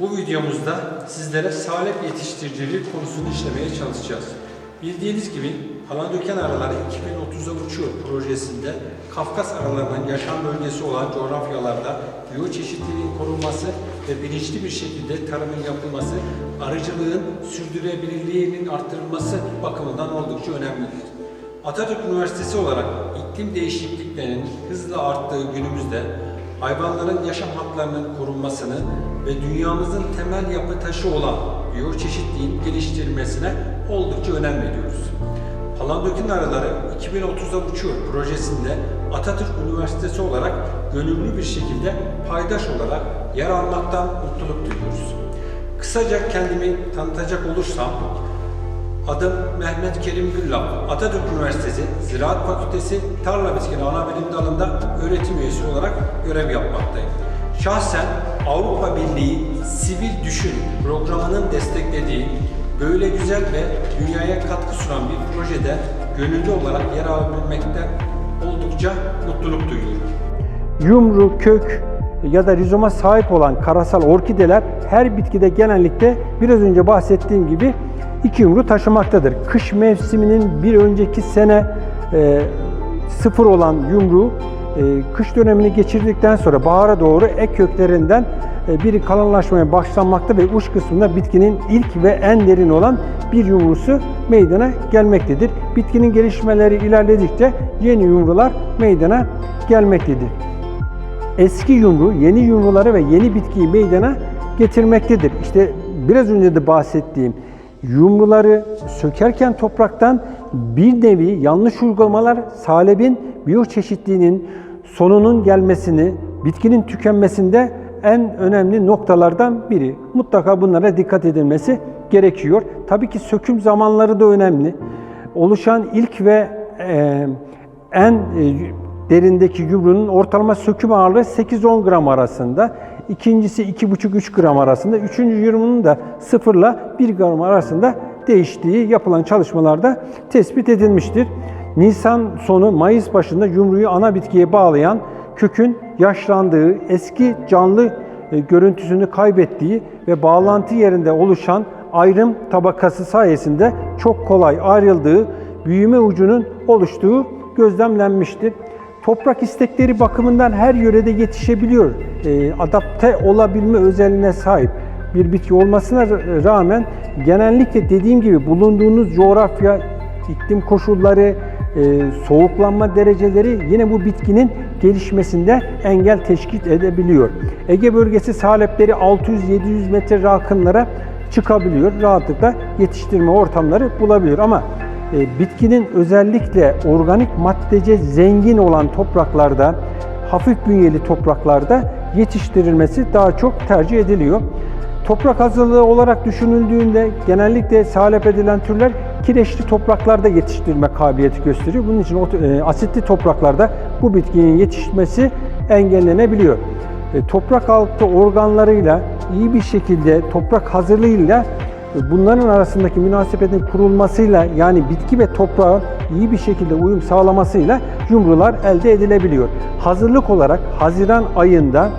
Bu videomuzda sizlere salep yetiştiriciliği konusunu işlemeye çalışacağız. Bildiğiniz gibi Palandöken Araları 2030'a uçuyor projesinde Kafkas aralarının yaşam bölgesi olan coğrafyalarda biyoçeşitliliğin korunması ve bilinçli bir şekilde tarımın yapılması, arıcılığın sürdürülebilirliğinin artırılması bakımından oldukça önemlidir. Atatürk Üniversitesi olarak iklim değişikliklerinin hızla arttığı günümüzde hayvanların yaşam haklarının korunmasını ve dünyamızın temel yapı taşı olan biyoçeşitliğin geliştirilmesine oldukça önem veriyoruz. Palandöken Arıları 2030'a uçuyor projesinde Atatürk Üniversitesi olarak gönüllü bir şekilde paydaş olarak yer almaktan mutluluk duyuyoruz. Kısaca kendimi tanıtacak olursam, Adım Mehmet Kerim Güllap. Atatürk Üniversitesi Ziraat Fakültesi Tarla Bitkini Anabilim Dalı'nda öğretim üyesi olarak görev yapmaktayım. Şahsen Avrupa Birliği Sivil Düşün programının desteklediği böyle güzel ve dünyaya katkı sunan bir projede gönüllü olarak yer alabilmekten oldukça mutluluk duyuyorum. yumru, kök ya da rizoma sahip olan karasal orkideler her bitkide genellikle biraz önce bahsettiğim gibi iki yumru taşımaktadır. Kış mevsiminin bir önceki sene e, sıfır olan yumru kış dönemini geçirdikten sonra bahara doğru ek köklerinden e, biri kalınlaşmaya başlanmakta ve uç kısmında bitkinin ilk ve en derin olan bir yumrusu meydana gelmektedir. Bitkinin gelişmeleri ilerledikçe yeni yumrular meydana gelmektedir eski yumru yeni yumruları ve yeni bitkiyi meydana getirmektedir. İşte biraz önce de bahsettiğim yumruları sökerken topraktan bir nevi yanlış uygulamalar salebin biyoçeşitliğinin sonunun gelmesini, bitkinin tükenmesinde en önemli noktalardan biri. Mutlaka bunlara dikkat edilmesi gerekiyor. Tabii ki söküm zamanları da önemli. Oluşan ilk ve e, en e, derindeki yumruğun ortalama söküm ağırlığı 8-10 gram arasında. İkincisi 2,5-3 gram arasında. Üçüncü yumruğunun da 0 ile 1 gram arasında değiştiği yapılan çalışmalarda tespit edilmiştir. Nisan sonu Mayıs başında yumruyu ana bitkiye bağlayan kökün yaşlandığı, eski canlı e, görüntüsünü kaybettiği ve bağlantı yerinde oluşan ayrım tabakası sayesinde çok kolay ayrıldığı, büyüme ucunun oluştuğu gözlemlenmiştir. Toprak istekleri bakımından her yörede yetişebiliyor. E, adapte olabilme özelliğine sahip bir bitki olmasına rağmen genellikle dediğim gibi bulunduğunuz coğrafya, iklim koşulları, soğuklanma dereceleri yine bu bitkinin gelişmesinde engel teşkil edebiliyor. Ege bölgesi salepleri 600-700 metre rakımlara çıkabiliyor. Rahatlıkla yetiştirme ortamları bulabiliyor ama e, bitkinin özellikle organik maddece zengin olan topraklarda, hafif bünyeli topraklarda yetiştirilmesi daha çok tercih ediliyor. Toprak hazırlığı olarak düşünüldüğünde genellikle salep edilen türler kireçli topraklarda yetiştirme kabiliyeti gösteriyor. Bunun için e, asitli topraklarda bu bitkinin yetişmesi engellenebiliyor. E, Toprak altı organlarıyla iyi bir şekilde toprak hazırlığıyla e, bunların arasındaki münasebetin kurulmasıyla yani bitki ve toprağın iyi bir şekilde uyum sağlamasıyla yumrular elde edilebiliyor. Hazırlık olarak Haziran ayında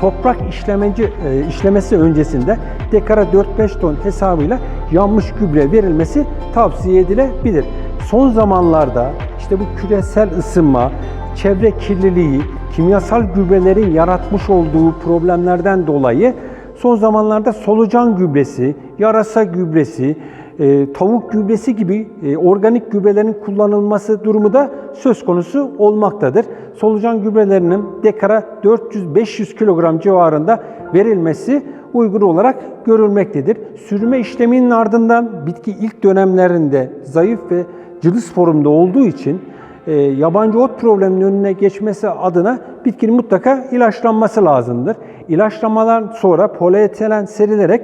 toprak işlemeci, işlemesi öncesinde dekara 4-5 ton hesabıyla yanmış gübre verilmesi tavsiye edilebilir. Son zamanlarda işte bu küresel ısınma, çevre kirliliği, kimyasal gübrelerin yaratmış olduğu problemlerden dolayı son zamanlarda solucan gübresi, yarasa gübresi, e, tavuk gübresi gibi e, organik gübrelerin kullanılması durumu da söz konusu olmaktadır. Solucan gübrelerinin dekara 400-500 kilogram civarında verilmesi uygun olarak görülmektedir. Sürme işleminin ardından bitki ilk dönemlerinde zayıf ve cılız formda olduğu için e, yabancı ot probleminin önüne geçmesi adına bitkinin mutlaka ilaçlanması lazımdır. İlaçlamadan sonra polietilen serilerek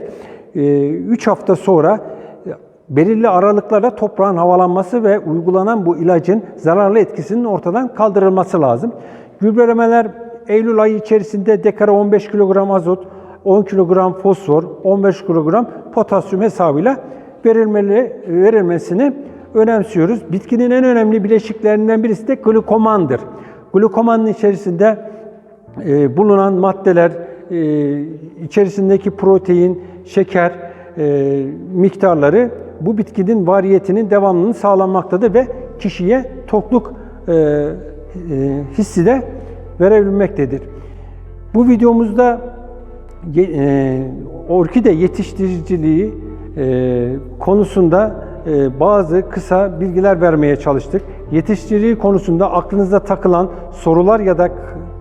3 hafta sonra belirli aralıklarla toprağın havalanması ve uygulanan bu ilacın zararlı etkisinin ortadan kaldırılması lazım. Gübrelemeler Eylül ayı içerisinde dekara 15 kilogram azot, 10 kilogram fosfor, 15 kilogram potasyum hesabıyla verilmeli, verilmesini önemsiyoruz. Bitkinin en önemli bileşiklerinden birisi de glukomandır. Glukomanın içerisinde e, bulunan maddeler e, içerisindeki protein, şeker e, miktarları bu bitkinin variyetinin devamlılığını sağlanmaktadır ve kişiye tokluk e, e, hissi de verebilmektedir. Bu videomuzda e, orkide yetiştiriciliği e, konusunda e, bazı kısa bilgiler vermeye çalıştık. Yetiştiriciliği konusunda aklınızda takılan sorular ya da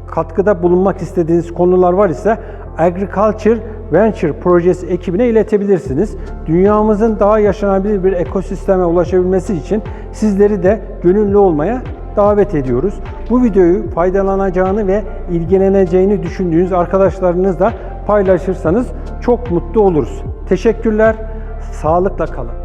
katkıda bulunmak istediğiniz konular var ise Agriculture Venture projesi ekibine iletebilirsiniz. Dünyamızın daha yaşanabilir bir ekosisteme ulaşabilmesi için sizleri de gönüllü olmaya davet ediyoruz. Bu videoyu faydalanacağını ve ilgileneceğini düşündüğünüz arkadaşlarınızla paylaşırsanız çok mutlu oluruz. Teşekkürler, sağlıkla kalın.